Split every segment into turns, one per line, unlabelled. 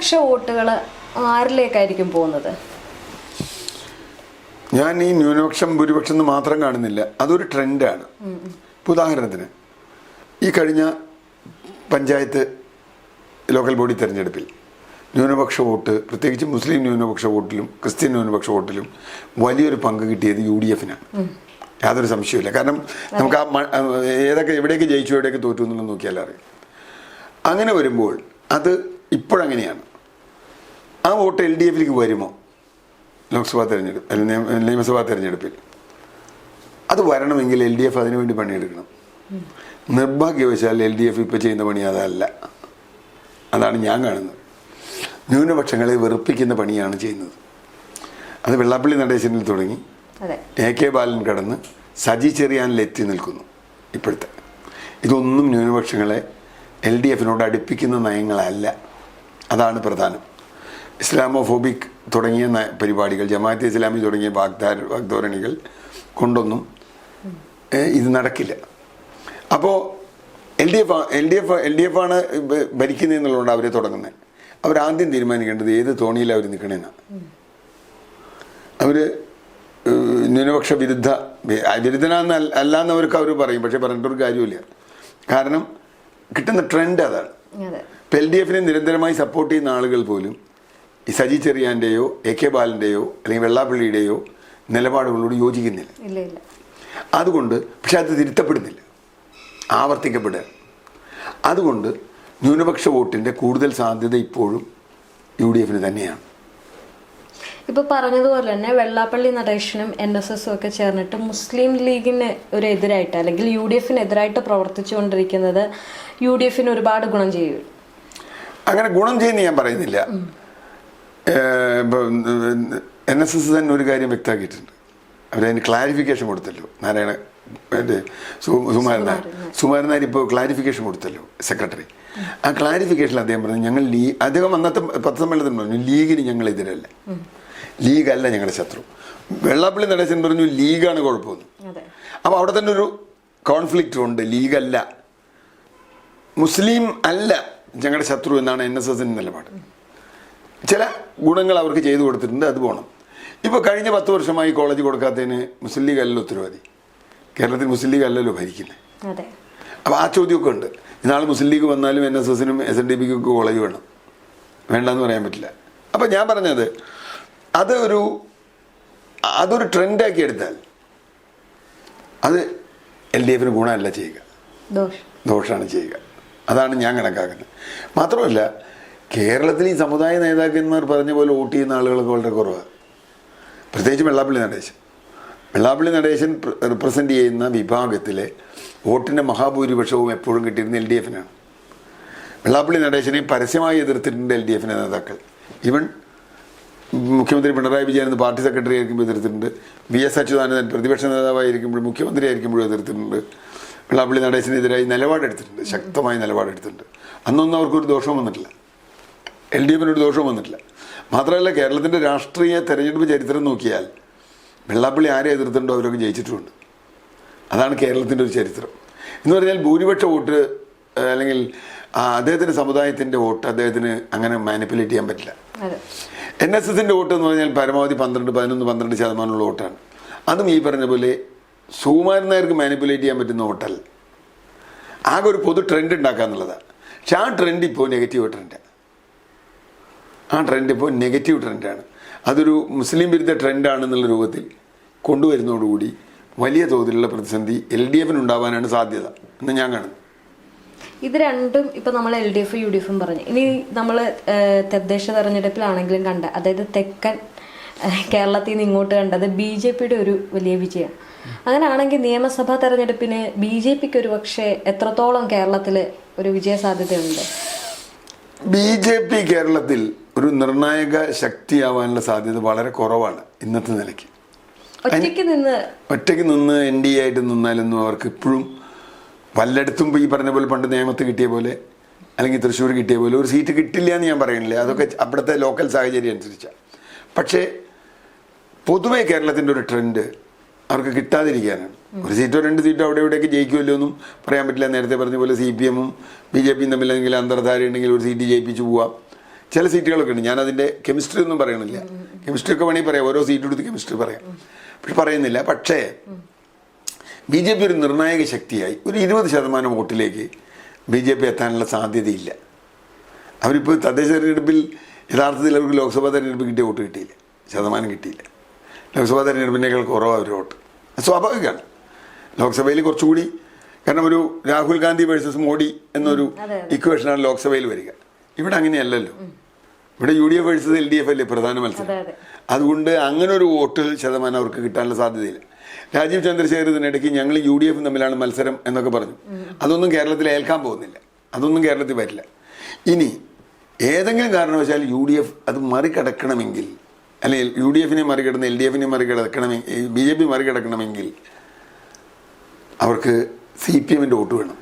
ന്യൂനപക്ഷ വോട്ടുകൾ ആരിലേക്കായിരിക്കും പോകുന്നത്?
ഞാൻ ഈ ന്യൂനപക്ഷം ഭൂരിപക്ഷം എന്ന് മാത്രം കാണുന്നില്ല. അതൊരു ട്രെൻഡാണ്. ഉദാഹരണത്തിന് ഈ കഴിഞ്ഞ പഞ്ചായത്ത് ലോക്കൽ ബോഡി തിരഞ്ഞെടുപ്പിൽ ന്യൂനപക്ഷ വോട്ട് പ്രത്യേകിച്ച് മുസ്ലിം ന്യൂനപക്ഷ വോട്ടിലും ക്രിസ്ത്യൻ ന്യൂനപക്ഷ വോട്ടിലും വലിയൊരു പങ്ക് കിട്ടിയത് യു ഡി എഫിനാണ്. യാതൊരു സംശയവുമില്ല. കാരണം നമുക്ക് ആ ഏതൊക്കെ എവിടെയൊക്കെ ജയിച്ചു എവിടെയൊക്കെ തോറ്റു എന്നുള്ളത് നോക്കിയാൽ അറിയാം. അങ്ങനെ വരുമ്പോൾ അത് ഇപ്പോഴങ്ങനെയാണ്. ആ വോട്ട് എൽ ഡി എഫിലേക്ക് വരുമോ? ലോക്സഭാ തെരഞ്ഞെടുപ്പ് നിയമസഭാ തെരഞ്ഞെടുപ്പിൽ. അത് വരണമെങ്കിൽ എൽ ഡി എഫ് അതിനുവേണ്ടി പണിയെടുക്കണം. നിർഭാഗ്യവശാൽ എൽ ഡി എഫ് ഇപ്പോൾ ചെയ്യുന്ന പണി അതല്ല. അതാണ് ഞാൻ കാണുന്നത്. ന്യൂനപക്ഷങ്ങളെ വെറുപ്പിക്കുന്ന പണിയാണ് ചെയ്യുന്നത്. അത് വെള്ളാപ്പള്ളി നടേശനിൽ തുടങ്ങി. എ കെ ബാലൻ കടന്ന് സജി ചെറിയാനിൽ എത്തി നിൽക്കുന്നു ഇപ്പോഴത്തെ. ഇതൊന്നും ന്യൂനപക്ഷങ്ങളെ എൽ ഡി എഫിനോട് അടുപ്പിക്കുന്ന നയങ്ങളല്ല. അതാണ് പ്രധാനം. ഇസ്ലാമോഫോബിക് തുടങ്ങിയ പരിപാടികൾ ജമാഅത്തെ ഇസ്ലാമി തുടങ്ങിയ വാഗ്ദാര വാഗ്ധോരണികൾ കൊണ്ടൊന്നും ഇത് നടക്കില്ല. അപ്പോൾ L D F L D F L D F ആണ് ഭരിക്കുന്നത് ഭരിക്കുന്നതെന്നുള്ളതുകൊണ്ട് അവരെ തുടങ്ങുന്നത് അവരാദ്യം തീരുമാനിക്കേണ്ടത് ഏത് തോണിയിലാണ് അവർ അവർ ന്യൂനപക്ഷ വിരുദ്ധ വിരുദ്ധനാന്ന് അല്ല- അല്ലാന്നവർക്ക് അവർ പറയും പക്ഷെ പറഞ്ഞിട്ടൊരു കാര്യമില്ല കാരണം കിട്ടുന്ന ട്രെൻഡ് അതാണ്.
അതെ.
ഇപ്പം എൽ ഡി എഫിനെ നിരന്തരമായി സപ്പോർട്ട് ചെയ്യുന്ന ആളുകൾ പോലും ഈ സജി ചെറിയാന്റെയോ എ കെ ബാലന്റെയോ അല്ലെങ്കിൽ വെള്ളാപ്പള്ളിയുടെയോ നിലപാടുകളോട് യോജിക്കുന്നില്ല. അതുകൊണ്ട് പക്ഷെ അത് തിരുത്തപ്പെടുന്നില്ല. ആവർത്തിക്കപ്പെടുക. അതുകൊണ്ട് ന്യൂനപക്ഷ വോട്ടിന്റെ കൂടുതൽ സാധ്യത ഇപ്പോഴും യു ഡി എഫിന് തന്നെയാണ്.
ഇപ്പൊ പറഞ്ഞതുപോലെ തന്നെ വെള്ളാപ്പള്ളി നടേശനും എൻ എസ് എസും ഒക്കെ ചേർന്നിട്ട് മുസ്ലിം ലീഗിന് ഒരു എതിരായിട്ട് അല്ലെങ്കിൽ യു ഡി എഫിന് എതിരായിട്ട് പ്രവർത്തിച്ചുകൊണ്ടിരിക്കുന്നത് യു ഡി എഫിന് ഒരുപാട് ഗുണം ചെയ്യും.
അങ്ങനെ ഗുണം ചെയ്യുന്ന ഞാൻ പറയുന്നില്ല. എൻ എസ് എസ് തന്നെ ഒരു കാര്യം വ്യക്തമാക്കിയിട്ടുണ്ട്. അവരതിന് ക്ലാരിഫിക്കേഷൻ കൊടുത്തല്ലോ. നാരായണ മറ്റേ സുമാരൻ നായർ. സുമാരൻ നായർ. ഇപ്പോൾ ക്ലാരിഫിക്കേഷൻ കൊടുത്തല്ലോ സെക്രട്ടറി ആ ക്ലാരിഫിക്കേഷൻ അദ്ദേഹം പറഞ്ഞു ഞങ്ങൾ ലീ അദ്ദേഹം അന്നത്തെ പത്രസമ്മേളനത്തിൽ പറഞ്ഞു ലീഗിന് ഞങ്ങൾ എതിരല്ല. ലീഗല്ല ഞങ്ങളുടെ ശത്രു. വെള്ളാപ്പള്ളി നടേശൻ പറഞ്ഞു ലീഗാണ് കുഴപ്പമെന്ന്. അപ്പോൾ അവിടെ തന്നെ ഒരു കോൺഫ്ലിക്റ്റ് ഉണ്ട് ലീഗല്ല. മുസ്ലിം അല്ല ഞങ്ങളുടെ ശത്രു എന്നാണ് എൻ എസ് എസിന്റെ നിലപാട്. ചില ഗുണങ്ങൾ അവർക്ക് ചെയ്തു കൊടുത്തിട്ടുണ്ട് അത് പോകണം ഇപ്പോൾ കഴിഞ്ഞ പത്ത് വർഷമായി കോളേജ് കൊടുക്കാത്തതിന് മുസ്ലിം ലീഗ് അല്ലല്ലോ ഉത്തരവാദി. കേരളത്തിൽ മുസ്ലിം ലീഗ് അല്ലല്ലോ ഭരിക്കുന്നത് അപ്പോൾ ആ ചോദ്യമൊക്കെ ഉണ്ട് ഇന്നാൾ മുസ്ലിം ലീഗ് വന്നാലും എൻ എസ് എസിനും എസ് എൻ ഡി പിക്കും ഒക്കെ കോളേജ് വേണം. വേണ്ടെന്ന് പറയാൻ പറ്റില്ല. അപ്പോൾ ഞാൻ പറഞ്ഞത് അത് ഒരു അതൊരു ട്രെൻഡാക്കി എടുത്താൽ അത് എൽ ഡി എഫിന് ഗുണമല്ല ചെയ്യുക.
ദോഷം.
ദോഷമാണ് ചെയ്യുക. അതാണ് ഞാൻ കണക്കാക്കുന്നത്. മാത്രമല്ല കേരളത്തിൽ ഈ സമുദായ നേതാക്കന്മാർ പറഞ്ഞ പോലെ വോട്ട് ചെയ്യുന്ന ആളുകളൊക്കെ വളരെ കുറവാണ് പ്രത്യേകിച്ച് വെള്ളാപ്പള്ളി നടേശൻ. വെള്ളാപ്പള്ളി നടേശൻ റിപ്രസെന്റ് ചെയ്യുന്ന വിഭാഗത്തിലെ വോട്ടിന്റെ മഹാഭൂരിപക്ഷവും എപ്പോഴും കിട്ടിയിരുന്ന എൽ ഡി എഫിനാണ്. വെള്ളാപ്പള്ളി നടേശനെ പരസ്യമായി എതിർത്തിട്ടുണ്ട് എൽ ഡി എഫിന്റെ നേതാക്കൾ. ഈവൻ മുഖ്യമന്ത്രി പിണറായി വിജയൻ പാർട്ടി സെക്രട്ടറി ആയിരിക്കുമ്പോൾ എതിർത്തിട്ടുണ്ട്. വി എസ് അച്യുതാനന്ദൻ പ്രതിപക്ഷ നേതാവായിരിക്കുമ്പോൾ മുഖ്യമന്ത്രി ആയിരിക്കുമ്പോഴും എതിർത്തിട്ടുണ്ട്. വെള്ളാപ്പള്ളി നടേശനെതിരായി നിലപാടെടുത്തിട്ടുണ്ട്. ശക്തമായ നിലപാടെടുത്തിട്ടുണ്ട്. അന്നൊന്നും അവർക്കൊരു ദോഷവും വന്നിട്ടില്ല. എൽ ഡി എഫിനൊരു ദോഷവും വന്നിട്ടില്ല. മാത്രമല്ല കേരളത്തിന്റെ രാഷ്ട്രീയ തെരഞ്ഞെടുപ്പ് ചരിത്രം നോക്കിയാൽ വെള്ളാപ്പള്ളി ആരെ എതിർത്തിട്ടുണ്ടോ അവരൊക്കെ ജയിച്ചിട്ടുമുണ്ട്. അതാണ് കേരളത്തിന്റെ ഒരു ചരിത്രം. എന്ന് പറഞ്ഞാൽ ഭൂരിപക്ഷ വോട്ട് അല്ലെങ്കിൽ അദ്ദേഹത്തിന്റെ സമുദായത്തിന്റെ വോട്ട് അദ്ദേഹത്തിന് അങ്ങനെ മാനിപ്പുലേറ്റ് ചെയ്യാൻ പറ്റില്ല. എൻ എസ് എസിന്റെ വോട്ട് എന്ന് പറഞ്ഞാൽ പരമാവധി പന്ത്രണ്ട് പതിനൊന്ന് പന്ത്രണ്ട് ശതമാനമുള്ള വോട്ടാണ്. അതും ഈ പറഞ്ഞ പോലെ സുകുമാരൻ നായർക്ക് മാനിപ്പുലേറ്റ് ചെയ്യാൻ പറ്റുന്ന വോട്ടല്ല. ആകെ ഒരു പൊതു ട്രെൻഡ് ഉണ്ടാക്കുക എന്നുള്ളതാണ് പക്ഷെ ആ ട്രെൻഡ് ഇപ്പോൾ നെഗറ്റീവ് ട്രെൻഡാണ് ആ ട്രെൻഡ് ഇപ്പോൾ നെഗറ്റീവ് ട്രെൻഡാണ് അതൊരു മുസ്ലിം വിരുദ്ധ ട്രെൻഡാണെന്നുള്ള രൂപത്തിൽ കൊണ്ടുവരുന്നതോടുകൂടി വലിയ തോതിലുള്ള പ്രതിസന്ധി എൽ ഡി എഫിന് ഉണ്ടാവാനാണ് സാധ്യത എന്ന് ഞാൻ കാണുന്നു.
ഇത് രണ്ടും ഇപ്പൊ നമ്മൾ L D F U D എഫും പറഞ്ഞു. ഇനി നമ്മൾ തദ്ദേശ തെരഞ്ഞെടുപ്പിലാണെങ്കിലും കണ്ട അതായത് തെക്കൻ കേരളത്തിൽ നിന്ന് ഇങ്ങോട്ട് കണ്ടത് ബി ജെ പിയുടെ ഒരു വലിയ വിജയം. അങ്ങനെയാണെങ്കിൽ നിയമസഭാ തെരഞ്ഞെടുപ്പിന് ബി ജെ പിക്ക് ഒരു പക്ഷേ എത്രത്തോളം കേരളത്തിൽ ഒരു വിജയ സാധ്യതയുണ്ട്?
ബി ജെ പി കേരളത്തിൽ ഒരു നിർണായക ശക്തിയാവാനുള്ള സാധ്യത വളരെ കുറവാണ് ഇന്നത്തെ നിലയ്ക്ക്.
ഒറ്റയ്ക്ക് നിന്ന്
ഒറ്റയ്ക്ക് നിന്ന് എൻ ഡി എ ആയിട്ട് നിന്നാലൊന്നും അവർക്ക് ഇപ്പോഴും പലയിടത്തും ഈ പറഞ്ഞ പോലെ പണ്ട് നിയമത്ത് കിട്ടിയ പോലെ അല്ലെങ്കിൽ തൃശ്ശൂർ കിട്ടിയ പോലെ ഒരു സീറ്റ് കിട്ടില്ല എന്ന് ഞാൻ പറയുന്നില്ല. അതൊക്കെ അവിടുത്തെ ലോക്കൽ സാഹചര്യം അനുസരിച്ചാണ് പക്ഷേ പൊതുവെ കേരളത്തിന്റെ ഒരു ട്രെൻഡ് അവർക്ക് കിട്ടാതിരിക്കാനാണ്. ഒരു സീറ്റോ രണ്ട് സീറ്റോ അവിടെ ഇവിടെയൊക്കെ ജയിക്കുമല്ലോ എന്നും പറയാൻ പറ്റില്ല. നേരത്തെ പറഞ്ഞ പോലെ സി പി എമ്മും ബി ജെ പിയും തമ്മിൽ അല്ലെങ്കിൽ അന്തർധാര ഉണ്ടെങ്കിൽ ഒരു സീറ്റ് ജയിപ്പിച്ച് പോവാം. ചില സീറ്റുകളൊക്കെ ഉണ്ട്. ഞാനതിന്റെ കെമിസ്ട്രി ഒന്നും പറയണില്ല. കെമിസ്ട്രി ഒക്കെ വേണമെങ്കിൽ പറയാം. ഓരോ സീറ്റ് എടുത്ത് കെമിസ്ട്രി പറയാം. പക്ഷെ പറയുന്നില്ല. പക്ഷേ ബി ജെ പി ഒരു നിർണായക ശക്തിയായി. ഒരു ഇരുപത് ശതമാനം വോട്ടിലേക്ക് ബി ജെ പി എത്താനുള്ള സാധ്യതയില്ല. അവരിപ്പോൾ തദ്ദേശ തെരഞ്ഞെടുപ്പിൽ യഥാർത്ഥത്തിൽ അവർക്ക് ലോക്സഭാ തെരഞ്ഞെടുപ്പ് കിട്ടിയ വോട്ട് കിട്ടിയില്ല. ശതമാനം കിട്ടിയില്ല. ലോക്സഭാ തെരഞ്ഞെടുപ്പിനേക്കാൾ കുറവാണ് അവർ വോട്ട്. അത് സ്വാഭാവികമാണ്. ലോക്സഭയിൽ കുറച്ചുകൂടി കാരണം ഒരു രാഹുൽ ഗാന്ധി വേഴ്സസ് മോഡി എന്നൊരു ഇക്വേഷനാണ് ലോക്സഭയിൽ വരിക. ഇവിടെ അങ്ങനെയല്ലല്ലോ. ഇവിടെ U D F versus L D F അല്ലേ പ്രധാന മത്സരം?
അതെ.
അതുകൊണ്ട് അങ്ങനെ ഒരു വോട്ട് ശതമാനം അവർക്ക് കിട്ടാനുള്ള സാധ്യതയില്ല. രാജീവ് ചന്ദ്രശേഖർ ഇതിനിടയ്ക്ക് ഞങ്ങൾ യു ഡി എഫും തമ്മിലാണ് മത്സരം എന്നൊക്കെ പറഞ്ഞു. അതൊന്നും കേരളത്തിൽ ഏൽക്കാൻ പോകുന്നില്ല. അതൊന്നും കേരളത്തിൽ വരില്ല. ഇനി ഏതെങ്കിലും കാരണവശാൽ യു ഡി എഫ് അത് മറികടക്കണമെങ്കിൽ അല്ലെങ്കിൽ യു ഡി എഫിനെ മറികടന്ന് എൽ ഡി എഫിനെ മറികടക്കണമെങ്കിൽ ബി ജെ പി മറികടക്കണമെങ്കിൽ അവർക്ക് സി പി എമ്മിന്റെ വോട്ട് വേണം.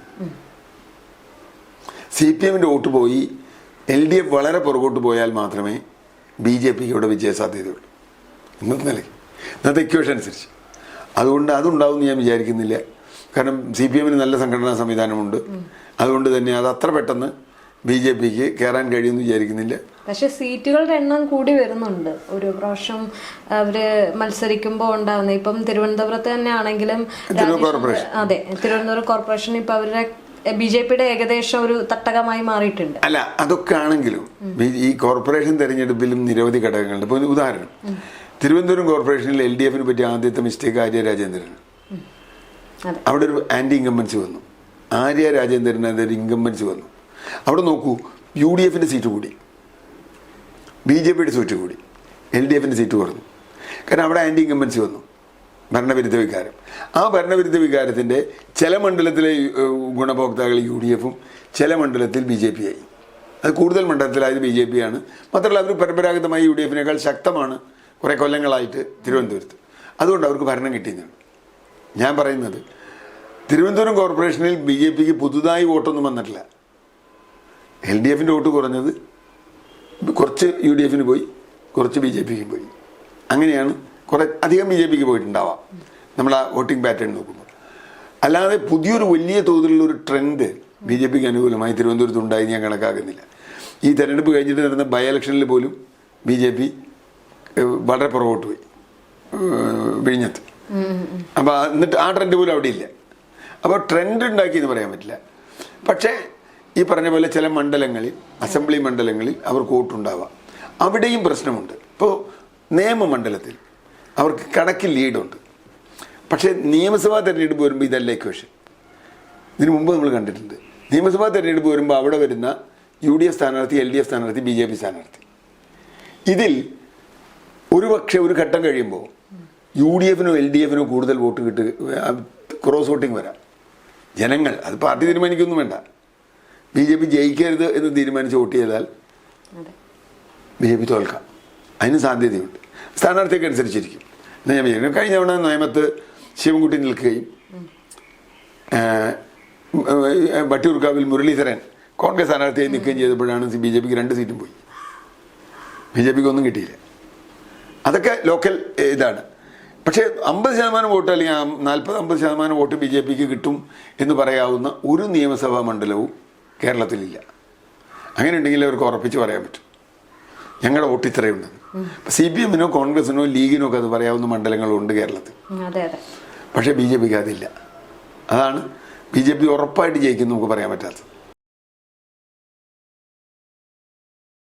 സി പി എമ്മിന്റെ വോട്ട് പോയി എൽ ഡി എഫ് വളരെ പുറകോട്ട് പോയാൽ മാത്രമേ ബി ജെ പിക്ക് ഇവിടെ വിജയസാധ്യതയുള്ളൂ ഇന്നത്തെ നിലയ്ക്ക് ഇന്നത്തെ ഇക്വേഷൻ അനുസരിച്ച്. അതുകൊണ്ട് അതുണ്ടാവും ഞാൻ വിചാരിക്കുന്നില്ല. കാരണം സി പി എമ്മിന് നല്ല സംഘടനാ സംവിധാനമുണ്ട്. അതുകൊണ്ട് തന്നെ അത് അത്ര പെട്ടെന്ന് ബി ജെ പിക്ക് കയറാൻ കഴിയുമെന്ന് വിചാരിക്കുന്നില്ല.
പക്ഷേ സീറ്റുകളുടെ എണ്ണം കൂടി വരുന്നുണ്ട്. ഒരു പ്രാവശ്യം അവർ മത്സരിക്കുമ്പോൾ ഉണ്ടാകുന്നത് ഇപ്പം തിരുവനന്തപുരത്ത് തന്നെ ആണെങ്കിലും അതെ തിരുവനന്തപുരം കോർപ്പറേഷൻ ഇപ്പൊ അവരുടെ ബി ജെ പിയുടെ ഏകദേശം ഒരു തട്ടകമായി മാറിയിട്ടുണ്ട്.
അല്ല അതൊക്കെ ആണെങ്കിലും ഈ- കോർപ്പറേഷൻ തെരഞ്ഞെടുപ്പിലും നിരവധി ഘടകങ്ങളുണ്ട്. ഇപ്പോൾ ഒരു ഉദാഹരണം. തിരുവനന്തപുരം കോർപ്പറേഷനിൽ എൽ ഡി എഫിനെ പറ്റി ആദ്യത്തെ മിസ്റ്റേക്ക് ആര്യ
രാജേന്ദ്രൻ.
അവിടെ ഒരു ആന്റി ഇൻകമ്പൻസി വന്നു. ആര്യ രാജേന്ദ്രൻ അതൊരു ഇൻകമ്പൻസി വന്നു. അവിടെ നോക്കൂ യു ഡി എഫിന്റെ സീറ്റ് കൂടി. ബി ജെ പിയുടെ സീറ്റ് കൂടി. എൽ ഡി എഫിന്റെ സീറ്റ് കുറഞ്ഞു. കാരണം അവിടെ ആന്റി ഇൻകമ്പൻസി വന്നു. ഭരണവിരുദ്ധ വികാരം ആ ഭരണവിരുദ്ധ വികാരത്തിന്റെ ചില മണ്ഡലത്തിലെ ഗുണഭോക്താക്കൾ യു ഡി എഫും ചില മണ്ഡലത്തിൽ ബി ജെ പി ആയി അത് കൂടുതൽ മണ്ഡലത്തിലായത് ബി ജെ പി ആണ് മാത്രമല്ല അവർ പരമ്പരാഗതമായി യു ഡി എഫിനേക്കാൾ ശക്തമാണ് കുറേ കൊല്ലങ്ങളായിട്ട് തിരുവനന്തപുരത്ത്. അതുകൊണ്ട് അവർക്ക് ഭരണം കിട്ടിയെന്നാണ് ഞാൻ പറയുന്നത് തിരുവനന്തപുരം കോർപ്പറേഷനിൽ ബി ജെ പിക്ക് പുതുതായി വോട്ടൊന്നും വന്നിട്ടില്ല. എൽ ഡി എഫിന്റെ വോട്ട് കുറഞ്ഞത് കുറച്ച് യു ഡി എഫിന് പോയി കുറച്ച് ബി ജെ പിക്കും പോയി. അങ്ങനെയാണ് കുറെ അധികം ബി ജെ പിക്ക് പോയിട്ടുണ്ടാവാം. നമ്മൾ ആ വോട്ടിംഗ് പാറ്റേൺ നോക്കുമ്പോൾ അല്ലാതെ പുതിയൊരു വലിയ തോതിലുള്ള ഒരു ട്രെൻഡ് ബി ജെ പിക്ക് അനുകൂലമായി. തിരുവനന്തപുരത്ത് ഉണ്ടായി ഞാൻ കണക്കാക്കുന്നില്ല. ഈ തെരഞ്ഞെടുപ്പ് കഴിഞ്ഞിട്ട് നടന്ന ബൈ ഇലക്ഷനിൽ പോലും ബി ജെ പി വളരെ പുറകോട്ട് പോയി. വിഴിഞ്ഞത്ത്. അപ്പോൾ എന്നിട്ട് ആ ട്രെൻഡ് പോലും അവിടെ ഇല്ല. അപ്പോൾ ട്രെൻഡ് ഉണ്ടാക്കി എന്ന് പറയാൻ പറ്റില്ല. പക്ഷേ ഈ പറഞ്ഞ പോലെ ചില മണ്ഡലങ്ങളിൽ അസംബ്ലി മണ്ഡലങ്ങളിൽ അവർക്ക് വോട്ടുണ്ടാവാം. അവിടെയും പ്രശ്നമുണ്ട്. ഇപ്പോൾ നിയമമണ്ഡലത്തിൽ അവർക്ക് കണക്കിൽ ലീഡുണ്ട്. പക്ഷേ നിയമസഭാ തെരഞ്ഞെടുപ്പ് വരുമ്പോൾ ഇതല്ല ഇക്വേഷൻ ഇതിനു മുമ്പ് നമ്മൾ കണ്ടിട്ടുണ്ട്. നിയമസഭാ തെരഞ്ഞെടുപ്പ് വരുമ്പോൾ അവിടെ വരുന്ന യു ഡി എഫ് സ്ഥാനാർത്ഥി എൽ ഡി എഫ് സ്ഥാനാർത്ഥി ബി ജെ പി സ്ഥാനാർത്ഥി. ഇതിൽ ഒരു പക്ഷേ ഒരു ഘട്ടം കഴിയുമ്പോൾ യു ഡി എഫിനോ എൽ ഡി എഫിനോ കൂടുതൽ വോട്ട് കിട്ടുക ക്രോസ് വോട്ടിംഗ് വരാം. ജനങ്ങൾ അത് പാർട്ടി തീരുമാനിക്കൊന്നും വേണ്ട. ബി ജെ പി ജയിക്കരുത് എന്ന് തീരുമാനിച്ച് വോട്ട് ചെയ്താൽ ബി ജെ പി തോൽക്കാം. അതിന് സാധ്യതയുണ്ട്. സ്ഥാനാർത്ഥിയൊക്കെ അനുസരിച്ചിരിക്കും. വിചാരിക്കുന്നു കഴിഞ്ഞ തവണ നിയമത്ത് ശിവൻകുട്ടി നിൽക്കുകയും വട്ടിയൂർക്കാവിൽ മുരളീധരൻ കോൺഗ്രസ് സ്ഥാനാർത്ഥിയായി നിൽക്കുകയും ചെയ്തപ്പോഴാണ് ബി ജെ പിക്ക് രണ്ട് സീറ്റും പോയി. ബി ജെ പിക്ക് ഒന്നും കിട്ടിയില്ല. അതൊക്കെ ലോക്കൽ ഇതാണ്. പക്ഷേ അമ്പത് ശതമാനം വോട്ട് അല്ലെങ്കിൽ നാൽപ്പത് അമ്പത് ശതമാനം വോട്ട് ബി ജെ പിക്ക് കിട്ടും എന്ന് പറയാവുന്ന ഒരു നിയമസഭാ മണ്ഡലവും കേരളത്തിലില്ല. അങ്ങനെ ഉണ്ടെങ്കിൽ അവർക്ക് ഉറപ്പിച്ച് പറയാൻ പറ്റും. ഞങ്ങളുടെ വോട്ട് ഇത്രയുണ്ട് സി പി എമ്മിനോ കോൺഗ്രസിനോ ലീഗിനോ ഒക്കെ അത് പറയാവുന്ന മണ്ഡലങ്ങളുണ്ട് കേരളത്തിൽ. പക്ഷേ ബി ജെ പിക്ക് അതില്ല. അതാണ് ബി ജെ പി ഉറപ്പായിട്ട് ജയിക്കും നമുക്ക് പറയാൻ പറ്റാത്തത്.